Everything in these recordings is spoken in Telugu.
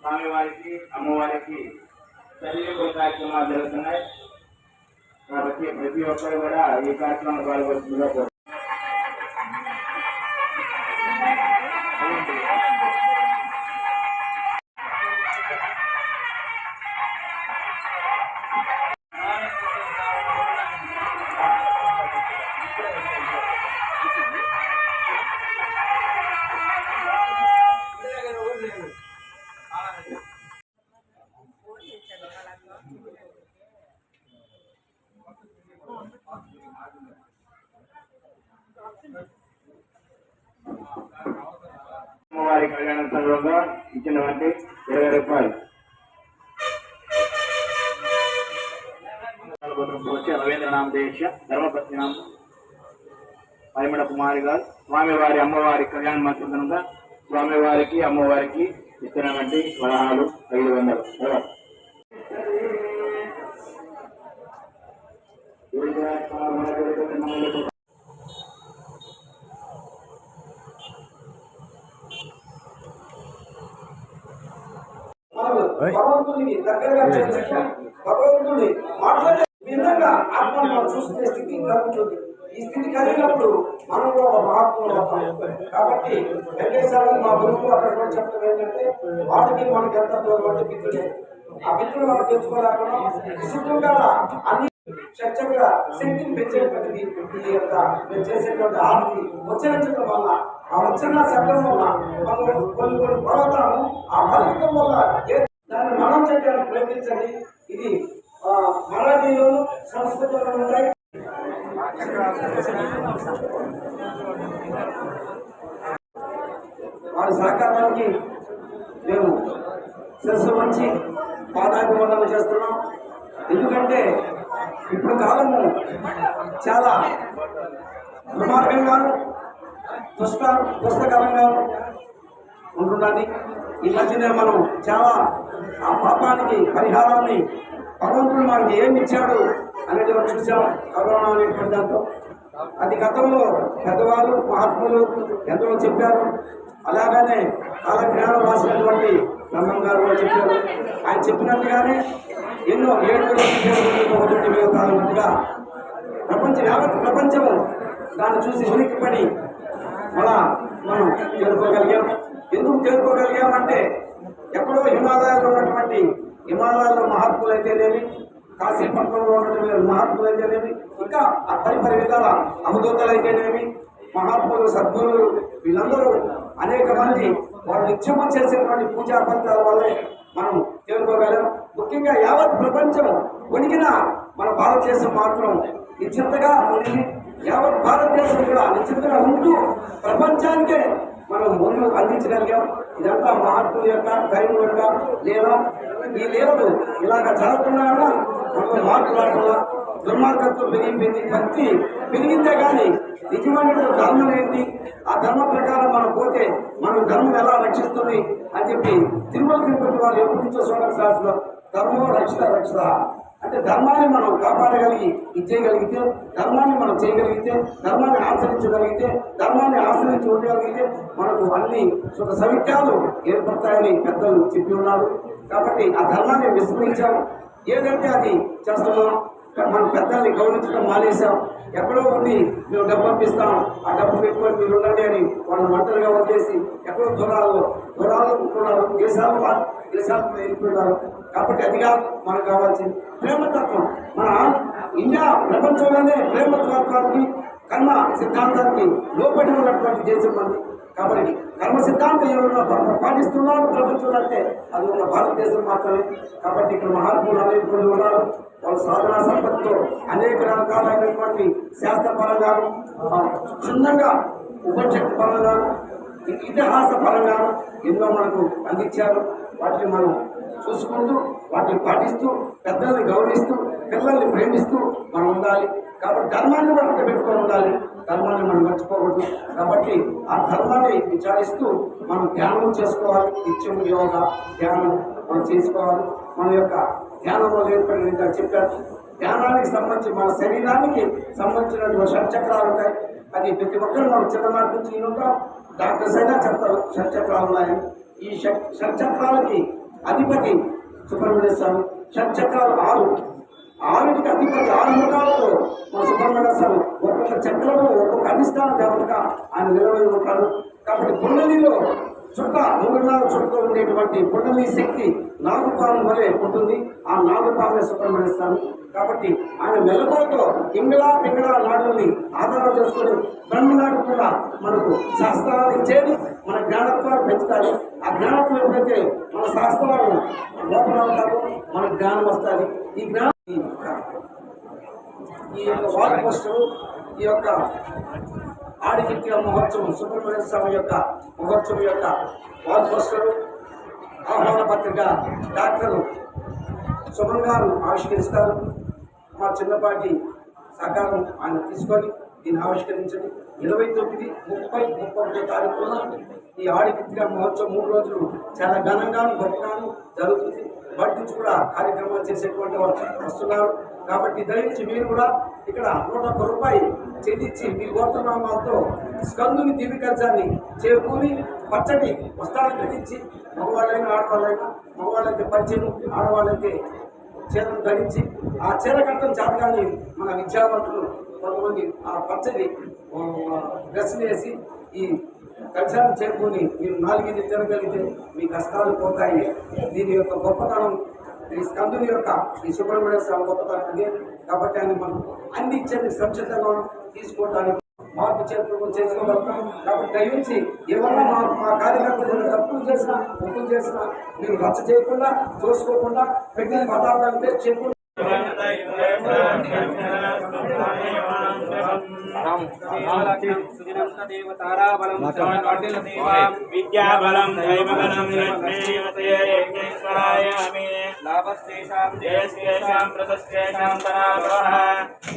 స్వామివారికి అమ్మవారికి తల్లింపు కార్యక్రమాలు జరుగుతున్నాయి కాబట్టి ప్రతి ఒక్కరు కూడా ఈ కార్యక్రమంలో పాల్గొంటుందిగా అమ్మవారి కళ్యాణ సందర్భంగా ఇచ్చినటువంటి ఇరవై రూపాయలు. వచ్చి రవీంద్రనామ దేశ ధర్మపత్నినామ. పరిమళ కుమారి గారు స్వామివారి అమ్మవారి కళ్యాణ మహోత్సవంగా స్వామివారికి అమ్మవారికి ఇస్తున్నటువంటి వరాలు ఐదు వందలు. భగవంతుడిని దగ్గరగా చేర్చక భగవంతుడిని మాట్లాడే విధంగా ఆత్మను మనం చూసుకునే స్థితి కలుగుతుంది. ఈ స్థితి కలిగినప్పుడు మనం ఒక మహాత్ములు కాబట్టి వెంకటేశ్వర మా గురువు అక్కడ కూడా చెప్పడం ఏంటంటే వాడికి మనకి ఎంత దూరం అంటే మిత్రుడే ఆ మిత్రుడు మనం తెచ్చుకోలేకుండా విశుద్ధంగా అన్ని చర్చగా శక్తిని పెంచేటువంటిది ఈ యొక్క మేము చేసేటువంటి ఆర్తి ఉచ్చరించడం వల్ల ఆ ఉచ్చరణ శబ్దం వల్ల మనం కొన్ని కొన్ని పర్వతాలు ఆ పలకటం వల్ల దాన్ని మనం చేయడానికి ప్రయత్నించండి. ఇది ఆ, మరాఠీలోను సంస్కృతంలో ఉంటాయి. వారి సహకారానికి మేము శిరస్సు వచ్చి పాదాభివందనం చేస్తున్నాం. ఎందుకంటే ఇప్పుడు కాలము చాలా దుర్మార్గంగాను దుష్ట దుస్తకరంగాను ఉంటున్నది. ఈ మధ్యనే మనం చాలా ఆ పాపానికి పరిహారాన్ని భగవంతుడు మనకి ఏమి ఇచ్చాడు అనేది మనం చూసాం. కరోనా అనేటువంటి దాంతో అది గతంలో పెద్దవాళ్ళు మహాత్ములు ఎందరో చెప్పారు. అలాగనే కాలజ్ఞానం రాసినటువంటి బ్రహ్మం గారు కూడా చెప్పారు. ఆయన చెప్పినట్టుగానే ఎన్నో ఏడు ఒకటి మీద కాలన్నట్టుగా ప్రపంచం యావత్ ప్రపంచము దాన్ని చూసి ఉనికిపడి మన మనం చేరుకోగలిగాం ఎందుకు చేరుకోగలిగామంటే ఎక్కడో హిమాలయాల్లో ఉన్నటువంటి హిమాలయాల్లో మహాత్ములు అయితేనేమి కాశీపట్నంలో ఉన్నటువంటి మహాత్ములు అయితేనేమి ఇంకా ఆ పరిపరి విధాల అయితేనేమి మహాత్ములు సద్గురులు వీళ్ళందరూ అనేక మంది వాళ్ళు నిత్యము చేసేటువంటి పూజా ఫలితాల వల్లే మనం చేరుకోగలం. ముఖ్యంగా యావత్ ప్రపంచం వణికిన మన భారతదేశం మాత్రం నిశ్చింతగా ఉండి యావత్ భారతదేశం కూడా నిశ్చింతగా ఉంటూ ప్రపంచానికే మనం ముందు అందించగలిగాం. ఇదంతా మార్పు యొక్క టైం యొక్క లేదా ఈ లేవలు ఇలాగ జరగకుండా మనం మార్పు రాకుండా దుర్మార్గత్వం పెరిగిపోయింది భక్తి పెరిగిందే కానీ నిజమైన ధర్మం ఏంటి? ఆ ధర్మ ప్రకారం మనం పోతే మనం ధర్మం ఎలా రక్షిస్తుంది అని చెప్పి తిరుమల తిరుపతి వారు ఎప్పటి నుంచో సోదర ధర్మం రక్షిత రక్షిత. అంటే ధర్మాన్ని మనం కాపాడగలిగి ఇచ్చేయగలిగితే ధర్మాన్ని మనం చేయగలిగితే ధర్మాన్ని ఆచరించగలిగితే ధర్మాన్ని ఆశ్రయించి ఉండగలిగితే మనకు అన్ని సుఖ సవిక్యాలు ఏర్పడతాయని పెద్దలు చెప్పి ఉన్నారు. కాబట్టి ఆ ధర్మాన్ని విస్మరించాం ఏదంటే అది చేస్తున్నాం. మన పెద్దల్ని గౌరవించడం మానేశాం. ఎక్కడో ఉండి మేము డబ్బు పంపిస్తాం. ఆ డబ్బు పెట్టుకొని మీరు ఉండండి అని వాళ్ళని ఒంటరిగా వదిలేసి ఎక్కడో దూరాల్లో దూరాల్లో ఉంటున్నారు. దేశాలు వా- దేశాలకు వెళ్ళిపోతున్నారు. కాబట్టి అది కాదు మనకు కావాల్సింది. ప్రేమతత్వం. మన ఇండియా ప్రపంచంలోనే ప్రేమతత్వానికి కర్మ సిద్ధాంతానికి లోపడి ఉన్నటువంటి దేశం మంది కాబట్టి కర్మ సిద్ధాంతం ఏమన్నా పాటిస్తున్నారు ప్రపంచంలో అంటే అది ఒక భారతదేశం మాత్రమే. కాబట్టి ఇక్కడ మహాత్ములు అనేక మంది ఉన్నారు. వాళ్ళ సాధనా సంపత్తితో అనేక రకాలైనటువంటి శాస్త్రపరంగాను ఆ, క్షుణ్ణంగా ఉపనిషత్తు పరంగాను ఇతిహాస పరంగాను ఎన్నో మనకు అందించారు. వాటిని మనం చూసుకుంటూ వాటిని పాటిస్తూ పెద్దల్ని గౌరవిస్తూ పిల్లల్ని ప్రేమిస్తూ మనం ఉండాలి. కాబట్టి ధర్మాన్ని కూడా పెట్టుకొని ఉండాలి. ధర్మాన్ని మనం మర్చిపోకూడదు. కాబట్టి ఆ ధర్మాన్ని విచారిస్తూ మనం ధ్యానం చేసుకోవాలి. నిత్యం యోగ ధ్యానం మనం చేసుకోవాలి. మన యొక్క ధ్యానంలో ఏర్పడిన చెప్పారు ధ్యానానికి సంబంధించి మన శరీరానికి సంబంధించినటువంటి షట్చక్రాలు ఉంటాయి. అది ప్రతి ఒక్కరు మనం చిన్ననాటి నుంచి ఉంటాం డాక్టర్స్ అయినా చెప్తారు షట్చక్రాలు ఉన్నాయని ఈ షట్ షట్చక్రాలకి అధిపతి సుబ్రహ్మణ్య స్వామి. షట్చక్రాలు ఆరు. ఆరుడికి అధిపతి ఆరు ముఖాలతో మన సుబ్రహ్మణ్య స్వామి. ఒక్కొక్క చక్రంలో ఒక్కొక్క అధిష్టాన దేవతగా ఆయన నిలబడి ఉంటాడు. కాబట్టి కుండలిలో చుట్ట మూడున్నర చుట్టూ ఉండేటువంటి కుండలి శక్తి నాగుపాము వలె ఉంటుంది. ఆ నాగుపామే సుబ్రహ్మణ్య స్వామి. కాబట్టి ఆయన మెలకువతో ఇంగళా పింగళా నాడుని ఆధారం చేసుకుని బ్రహ్మనాడు కూడా మనకు శాస్త్రాలు చేరి మన జ్ఞాన పెంచుతారు ఆ జ్ఞానత్వం ఎప్పుడైతే మన శాస్త్రాలు లోపల ఉంటారో మన జ్ఞానం వస్తుంది. ఈ జ్ఞానం ఈ యొక్క- ఈ యొక్క వాల్ పోస్టర్ ఈ యొక్క ఆడికిత్య మహోత్సవం సుబ్రహ్మణ్య స్వామి యొక్క మహోత్సవం యొక్క వాల్ పోస్టర్ ఆహ్వాన పత్రిక డాక్టర్ సుమన్ గారు ఆవిష్కరిస్తారు. మా చిన్నపాటి సహకారం ఆయన తీసుకొని దీన్ని ఆవిష్కరించండి. ఇరవై తొమ్మిది ముప్పై ముప్పై ఒకటో తారీఖున ఈ ఆడిపిత్రిక మహోత్సవం మూడు రోజులు చాలా ఘనంగాను గొప్పగాను జరుగుతుంది. వాటి నుంచి కూడా కార్యక్రమాలు చేసేటువంటి వాళ్ళు వస్తున్నారు. కాబట్టి దయించి మీరు కూడా ఇక్కడ నూట ఒక్క రూపాయి చెల్లించి మీ గోత్రనామాలతో స్కందుని దివ్యకర్జాన్ని చేరుకుని పచ్చటి వస్త్రాలు ధరించి మగవాళ్ళైనా ఆడవాళ్ళైనా మగవాళ్ళైతే పద్యము ఆడవాళ్ళైతే చీరను ధరించి ఆ చీర కట్టడం చేతగానే మన విద్యావంతులు కొంతమంది ఆ పచ్చడి డ్రెస్సులు వేసి ఈ కక్షాన్ని చేరుకొని మీరు నాలుగింటి తిరగలిగితే మీ కష్టాలు పోతాయి. దీని యొక్క గొప్పతనం ఈ స్కందుని యొక్క ఈ సుబ్రహ్మణ్య స్వామి గొప్పతనం అది కాబట్టి ఆయన మనం అన్ని ఇచ్చేది సంక్షిప్తంగా తీసుకోవడానికి మార్పు చేర్పు చేసుకోగలుగుతాం. కాబట్టి దయించి ఎవరన్నా మా మా కార్యకర్తలు తప్పులు చేసినా ఒప్పులు చేసినా మీరు రచ్చ చేయకుండా చూసుకోకుండా పెట్టిన పదార్థాలు పేరు विद्याबलं दैवगणं लक्ष्मीवतयेश्वराय लाभस्तेषां जयस्तेषां प्रतस्तेषां धनाभवः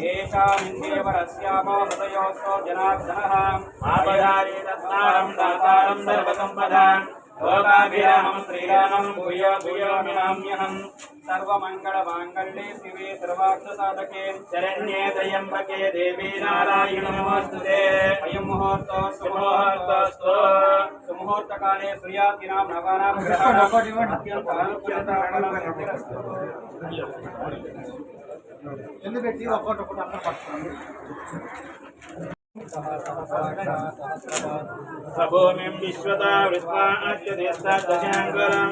येषामिन्द्रियपरस्यापो हृदयोऽसौ जनार्दनः। आपदारे दत्तारं दातारं सर्वसम्पदां। लोकाभिरामं श्रीरामं भूय भूयो मिनाम्यहम् భూయో మినామ్యహం సర్వమంగళమాంగళ్యే శివే సర్వార్థసాధకే శరణ్యే త్రయంబకే దేవీ నారాయణ నమోస్తుతే అయం ముహూర్తో సుముహూర్తోస్తు. సుముహూర్తకాలే శ్రియాతినాం నవానాం గ్రహాణం. అత్యంత అనుకూలతాకరమస్తు. సభూమిం విశ్వతా విశ్వాచ్యదేస్తాదశాంగరం పురుష ఏవేదకం సర్వం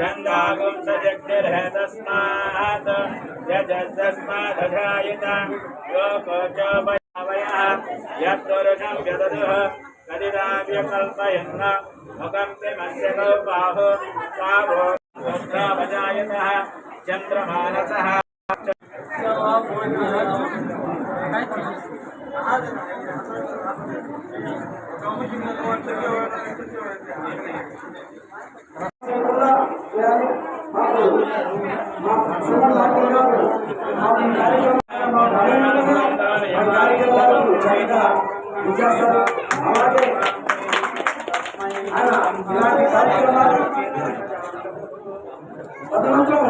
छन्दागुं स जग्निर्हतस्मात् लोको च वयः यत्तुरुषं व्यदधुः कलिदाव्यकल्पयन्न मुकम्प्रिमस्य गोपाहो। स्वाभो रुद्रावजायतः चन्द्रमानसः। Thank you. మాకు మా సుమన్ డాక్టర్ గారు మాకు ఈ కార్యక్రమం మా కార్యక్రమాలు మా కార్యక్రమాలకు చక్కగా ఇచ్చేస్తారు అలాగే ఆయన ఇలాంటి కార్యక్రమాలు తదనంతరం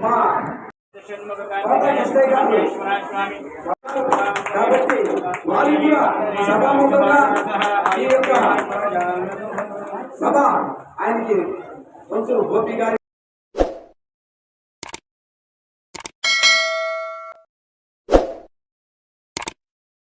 మా స్వామి కాబట్టి వారి కూడా సభాముఖంగా ఈ యొక్క సభ ఆయనకి Então, vou pegar